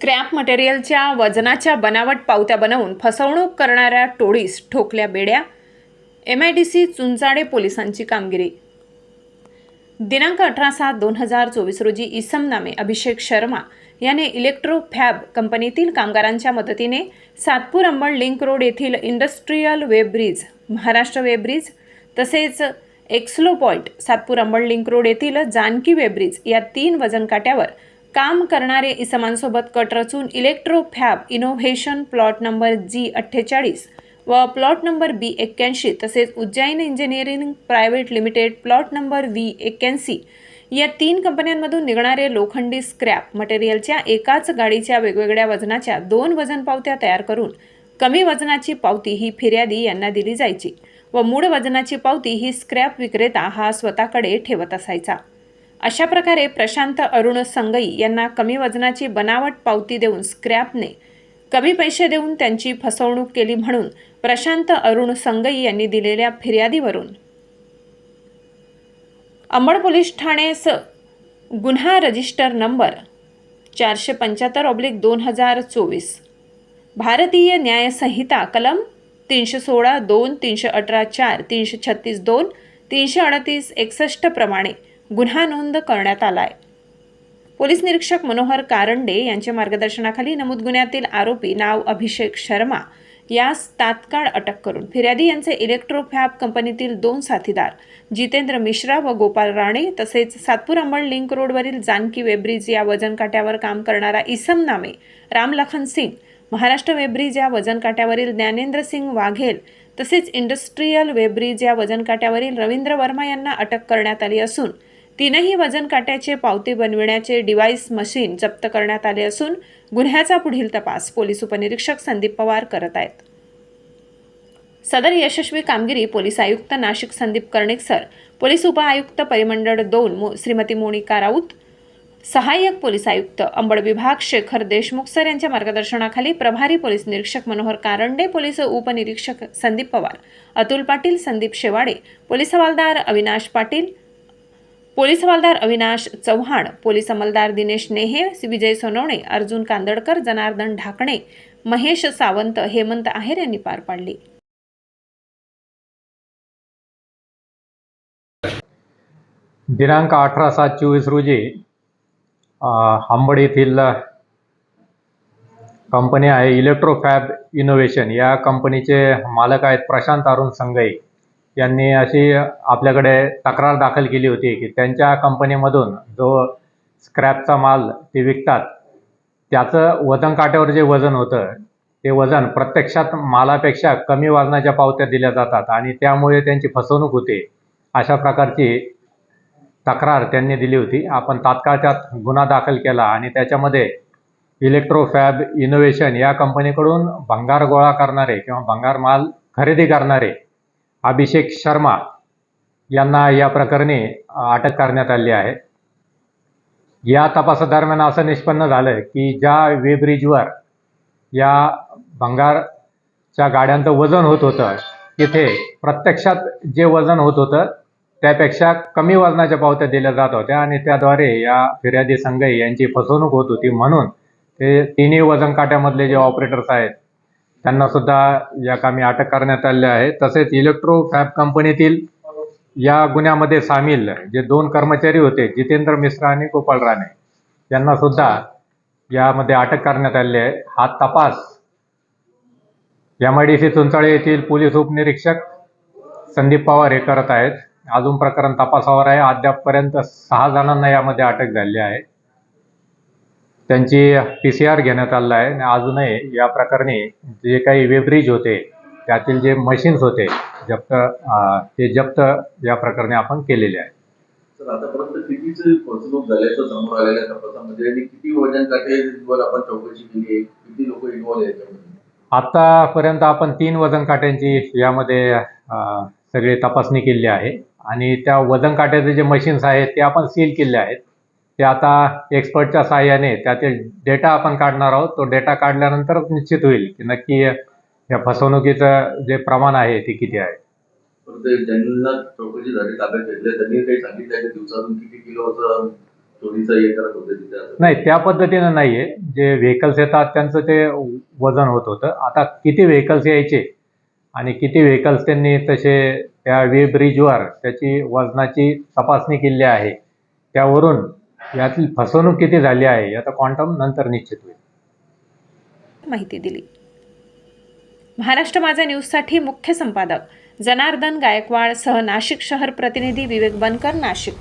Scrap मटेरियलच्या वजनाच्या बनावट पावत्या बनवून फसवणूक करणाऱ्या टोळीस ठोकल्या बेड्या M I D C Chunchale पोलिसांची कामगिरी. दिनांक अठरा सात दोन हजार चोवीस रोजी इसम नामे अभिषेक शर्मा याने इलेक्ट्रो फॅब कंपनीतील कामगारांच्या मदतीने सातपूर अंबड लिंक रोड येथील industrial web bridge Maharashtra web bridge तसेच एक्सलो point Satpur Ambad link road येथील जानकी वेब ब्रिज या तीन वजन काट्यावर काम करणारे इसमांसोबत कट रचून electrofab innovation plot number G अठ्ठेचाळीस व प्लॉट नंबर बी एक्क्याऐंशी तसेच Ujjain engineering private limited plot number V एक्क्याऐंशी या तीन कंपन्यांमधून निघणारे लोखंडी स्क्रॅप मटेरियलच्या एकाच गाडीच्या वेगवेगळ्या वजनाच्या दोन वजन पावत्या तयार करून कमी वजनाची पावती ही फिर्यादी यांना दिली जायची व मूळ वजनाची पावती ही स्क्रॅप विक्रेता हा स्वतःकडे ठेवत असायचा. अशा प्रकारे प्रशांत अरुण संगई यांना कमी वजनाची बनावट पावती देऊन स्क्रॅपने कमी पैसे देऊन त्यांची फसवणूक केली म्हणून प्रशांत अरुण संगई यांनी दिलेल्या फिर्यादीवरून. अंबड पोलीस ठाणेस गुन्हा रजिस्टर नंबर चारशे पंच्याहत्तर ऑब्लिक दोन हजार चोवीस. भारतीय न्यायसंहिता कलम तीनशे सोळा दोन तीनशे अठरा चार तीनशे छत्तीस दोन तीनशे अडतीस एकसष्ट प्रमाणे गुन्हा नोंद करण्यात आला आहे पोलीस निरीक्षक मनोहर कारंडे यांच्या मार्गदर्शनाखाली नमूद गुन्ह्यातील आरोपी नाव अभिषेक शर्मा यास तात्काळ अटक करून फिर्यादी यांचे इलेक्ट्रोफॅब कंपनीतील दोन साथीदार जितेंद्र मिश्रा व गोपाल राणे तसेच सातपूर अंबड लिंक रोडवरील जानकी वेब्रिज या वजन काट्यावर काम करणारा इसम नामे रामलखन सिंग महाराष्ट्र वेब्रिज या वजन काट्यावरील ज्ञानेंद्र सिंग वाघेल तसेच इंडस्ट्रीयल वेब्रिज या वजन काट्यावरील रवींद्र वर्मा यांना अटक करण्यात आली असून तीनही वजन काट्याचे पावती बनविण्याचे डिव्हाइस मशीन जप्त करण्यात आले असून गुन्ह्याचा पुढील तपास पोलीस उपनिरीक्षक संदीप पवार करत आहेत. सदर यशस्वी कामगिरी पोलीस आयुक्त नाशिक संदीप कर्णिक सर पोलीस उपआयुक्त परिमंडळ दोन श्रीमती मोनिका राऊत सहाय्यक पोलीस आयुक्त अंबड विभाग शेखर देशमुख सर यांच्या मार्गदर्शनाखाली प्रभारी पोलीस निरीक्षक मनोहर कारंडे पोलीस उपनिरीक्षक संदीप पवार अतुल पाटील संदीप शेवाडे पोलीस हवालदार अविनाश पाटील पोलीस हवालदार अविनाश चव्हाण पोलीस अंमलदार दिनेश नेहे विजय सोनवणे अर्जुन कांदडकर जनार्दन ढाकणे महेश सावंत हेमंत आहेर यांनी पार पाडली. दिनांक अठरा सात चोवीस रोजी अ, येथील कंपनी आहे इलेक्ट्रोफॅब इनोव्हेशन. या कंपनीचे मालक आहेत प्रशांत अरुण संगई. यांनी अशी आपल्याकडे तक्रार दाखल केली होती की त्यांच्या कंपनीमधून जो स्क्रॅपचा माल ते विकतात त्याचं वजन काट्यावर जे वजन होतं ते वजन प्रत्यक्षात मालापेक्षा कमी वजनाच्या पावत्या दिल्या जातात आणि त्यामुळे त्यांची फसवणूक होते अशा प्रकारची तक्रार त्यांनी दिली होती. आपण तात्काळ त्यात गुन्हा दाखल केला आणि त्याच्यामध्ये इलेक्ट्रोफॅब इनोव्हेशन या कंपनीकडून भंगार गोळा करणारे किंवा भंगार माल खरेदी करणारे अभिषेक शर्मा यांना या प्रकरणी अटक करण्यात आली आहे. या तपासादरम्यान असं निष्पन्न झालं की ज्या वेब्रिजवर या भंगारच्या गाड्यांचं वजन होत होतं तिथे प्रत्यक्षात जे वजन होत होतं त्यापेक्षा कमी वजनाच्या पावत्या दिल्या जात होत्या आणि त्याद्वारे या फिर्यादी संघ यांची फसवणूक होत होती म्हणून ते तिन्ही वजन काट्यामधले जे ऑपरेटर्स आहेत त्यांना सुद्धा या कामी अटक करण्यात आले आहे तसेच इलेक्ट्रो फॅब कंपनीतील या गुन्ह्यामध्ये सामील जे दोन कर्मचारी होते जितेंद्र मिश्रा आणि गोपाळ राणे यांना सुद्धा यामध्ये अटक करण्यात आली आहे. हा तपास M I D C Chunchale येथील पोलीस उपनिरीक्षक संदीप पवार हे करत आहेत. अजून प्रकरण तपासावर आहे. अद्यापपर्यंत सहा जणांना यामध्ये अटक झाली आहे. त्यांची पी सी आर घेण्यात आलेला आहे. आणि अजूनही या प्रकरणी जे काही वेब्रिज होते त्यातील जे मशीन्स होते जप्त ते जप्त या प्रकरणी आपण केलेले आहे. तर आतापर्यंत कितीची फसवणूक झाल्याचं समोर आलेल्या तपासामध्ये आणि किती वजन आपण चौकशी केली आहे? किती लोक इन्व्हॉल्व आहे याच्यामध्ये? आतापर्यंत आपण तीन वजन काट्यांची यामध्ये सगळी तपासणी केली आहे. आणि त्या वजन काट्याचे जे मशीन्स आहेत ते आपण सील केले आहेत. ते आता एक्सपर्टच्या साहाय्याने त्यातील डेटा आपण काढणार आहोत. तो डेटा काढल्यानंतरच निश्चित होईल की नक्की या फसवणुकीचं जे प्रमाण आहे ते किती आहे. परंतु ज्यांना चौकशी झाली ताब्यात घेतले. त्यांनी काही सांगितलं आहे की दिवसातून किती किलोचं चोरीचा करत होते तिथे असं? नाही त्या पद्धतीनं नाहीये. जे व्हेकल्स येतात त्यांचं ते वजन होत होतं. आता किती व्हेकल्स यायचे आणि किती व्हेकल्स त्यांनी तसे त्या वे ब्रिजवर त्याची वजनाची तपासणी केली आहे त्यावरून यातील फसवणूक किती झाली आहे याचा क्वांटम नंतर निश्चित होईल. माहिती दिली. महाराष्ट्र माझा न्यूजसाठी मुख्य संपादक जनार्दन गायकवाड सह नाशिक शहर प्रतिनिधी विवेक बनकर नाशिक.